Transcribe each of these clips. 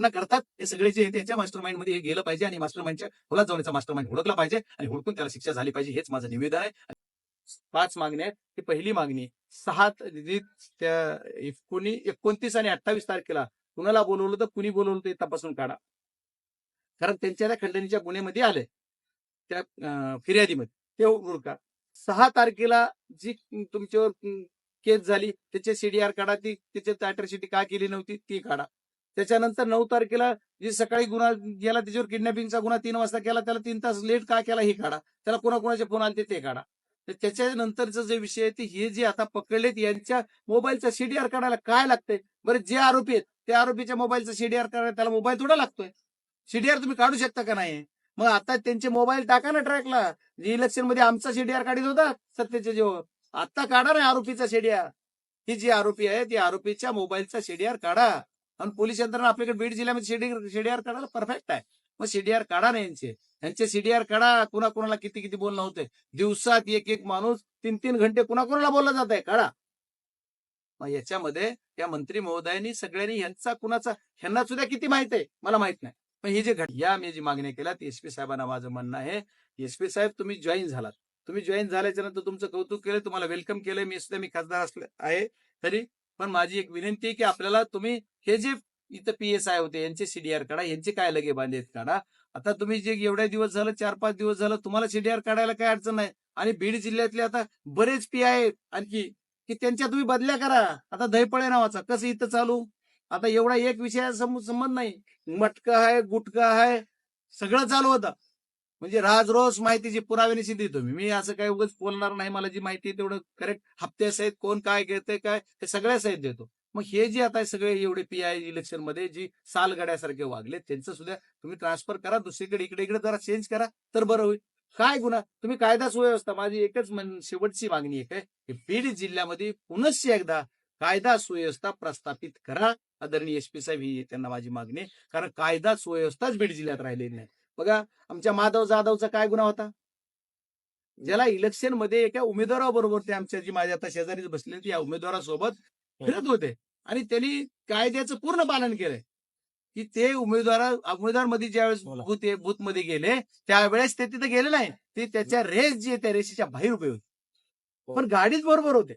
न करतात. हे सगळे जे त्यांच्या त्याच्या मास्टर माइंडमध्ये हे गेलं पाहिजे आणि मास्टर माइंडच्या खोलात जाऊन मास्टर माइंड हुडकला पाहिजे आणि हुडकून त्याला शिक्षा झाली पाहिजे हेच माझं निवेदन आहे. पाच मागण्या आहेत. ही पहिली मागणी सहा त्या एकोणी एकोणतीस आणि अठ्ठावीस तारखेला कुणाला बोलवलं तर कुणी बोलवलं ते तपासून काढा. कारण त्यांच्या त्या खंडणीच्या गुन्ह्यामध्ये आले. त्या फिर्यादीमध्ये. ते उरका सहा तारखेला जी तुमच्यावर केस झाली त्याचे सीडीआर काढा. ती त्याच्यात अॅट्रॉसिटी का केली नव्हती ती काढा. त्याच्यानंतर नऊ तारखेला जे सकाळी गुन्हा गेला त्याच्यावर किडनॅपिंगचा गुन्हा तीन वाजता केला त्याला तीन तास लेट का केला हे काढा. त्याला कोणाकोणाचे फोन आले ते काढा. तर त्याच्यानंतरचं जे विषय आहे ते हे जे आता पकडलेत यांच्या मोबाईलचा सीडीआर काढायला काय लागतंय? बरं जे आरोपी आहेत त्या आरोपीच्या मोबाईलचा सीडीआर काढायला त्याला मोबाईल थोडा लागतोय. सीडीआर तुम्ही काढू शकता का नाही? मग आता त्यांचे मोबाईल टाका ना ट्रॅकला. इलेक्शनमध्ये आमचा सीडीआर काढीत होता सत्तेच्या जेव्हा आता काढा ना आरोपीचा सीडीआर ही जी आरोपी आहे ती आरोपीच्या मोबाईलचा सीडीआर काढा. आणि पोलीस यंत्रणा आपल्याकडे बीड जिल्ह्यामध्ये सीडीआर सीडीआर काढायला परफेक्ट आहे. मग सीडीआर काढा ना यांचे. यांचे सीडीआर काढा कुणाकुणाला किती किती बोलणं होतंय. दिवसात एक एक माणूस तीन तीन घंटे कुणाकुणाला बोलला जात आहे काढा. मग याच्यामध्ये या मंत्री महोदयांनी सगळ्यांनी यांचा कुणाचा ह्यांना सुद्धा किती माहीत आहे? मला माहीत नाही. पण ही जे घट या मी जी मागणी केल्या एसपी साहेबांना माझं म्हणणं आहे. एसपी साहेब तुम्ही जॉईन झालात. तुम्ही जॉईन झाल्याच्यानंतर तुमचं कौतुक केलं तुम्हाला वेलकम केलं मी सुद्धा मी खासदार असले आहे. तरी पण माझी एक विनंती आहे की आपल्याला तुम्ही हे जे इथं पी एस आय होते यांचे सीडीआर काढा यांचे काय लगे बांधे काढा. आता तुम्ही जे एवढ्या दिवस झालं चार पाच दिवस झालं तुम्हाला सीडीआर काढायला काय अडचण नाही. आणि बीड जिल्ह्यातले आता बरेच पी आहेत आणखी की त्यांच्या तुम्ही बदल्या करा. आता दहीपळे नावाचा कसं इथं चालू? आता एवढा एक विषय संबंध नाही. मटका आहे गुटखा आहे सगळं चालू होतं म्हणजे राज रोज माहितीची पुराव्यानिशी देतो मी मी असं काही उगाच बोलणार नाही. मला जी माहिती आहे तेवढं करेक्ट हप्ते सहित कोण काय घेते काय ते सगळ्या सहित देतो. मग हे जे आता सगळे एवढे पी आय इलेक्शनमध्ये जी सालगड्यासारखे वागले त्यांचं सुद्धा तुम्ही ट्रान्सफर करा. दुसरीकडे इकडे इकडे जरा चेंज करा तर बरं होईल. काय गुन्हा? तुम्ही कायदा सुव्यवस्था. माझी एकच शेवटची मागणी आहे काय की बीड जिल्ह्यामध्ये पुनश्च एकदा कायदा सुव्यवस्था प्रस्थापित करा. आदरणीय एस पी साहेब ही त्यांना माझी मागणी आहे. कारण कायदा सुव्यवस्थाच बीड जिल्ह्यात राहिलेली नाही. बघा आमच्या माधव जाधवचा काय गुन्हा होता? ज्याला इलेक्शनमध्ये एका उमेदवाराबरोबर ते आमच्या जी माझ्या आता शेजारीच बसले या उमेदवारासोबत फिरत होते. आणि त्यांनी कायद्याचं पूर्ण पालन केलंय. की ते उमेदवार उमेदवारमध्ये ज्यावेळेस बोला. बूथमध्ये गेले त्यावेळेस ते तिथे गेले नाही. ते त्याच्या रेस जी आहे त्या रेषेच्या बाहेर उभे होते. पण गाडीच बरोबर होते.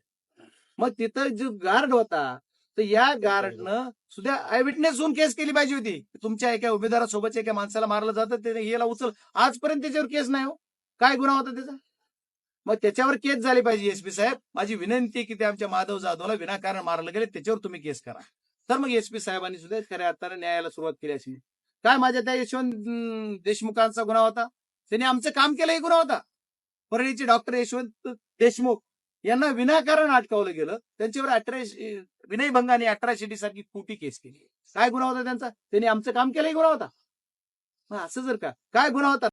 मग तिथं जो गार्ड होता तर या गार्डनं सुद्धा आय विटनेस होऊन केस केली पाहिजे होती. तुमच्या एका उमेदवारासोबतच्या एका माणसाला मारलं जातं ते याला उचल. आजपर्यंत त्याच्यावर केस नाही हो. काय गुन्हा होता त्याचा? मग त्याच्यावर केस झाली पाहिजे एसपी साहेब. माझी विनंती आहे की ते आमच्या माधव जाधवला विनाकारण मारलं गेले त्याच्यावर तुम्ही केस करा. तर मग एसपी साहेबांनी सुद्धा खऱ्या अर्थाने न्यायाला सुरुवात केली अशी. काय माझ्या त्या यशवंत देशमुखांचा गुन्हा होता? त्यांनी आमचं काम केलं हे गुन्हा होता. परळीचे डॉक्टर यशवंत देशमुख. यांना विनाकारण अटकावलं गेलं. त्यांच्यावर अठरा विनयभंगाने अठरा शेटी सारखी खोटी केस केली. काय गुन्हा होता त्यांचा? त्यांनी आमचं काम केलंही गुन्हा होता. मग असं जर का काय गुन्हा होता?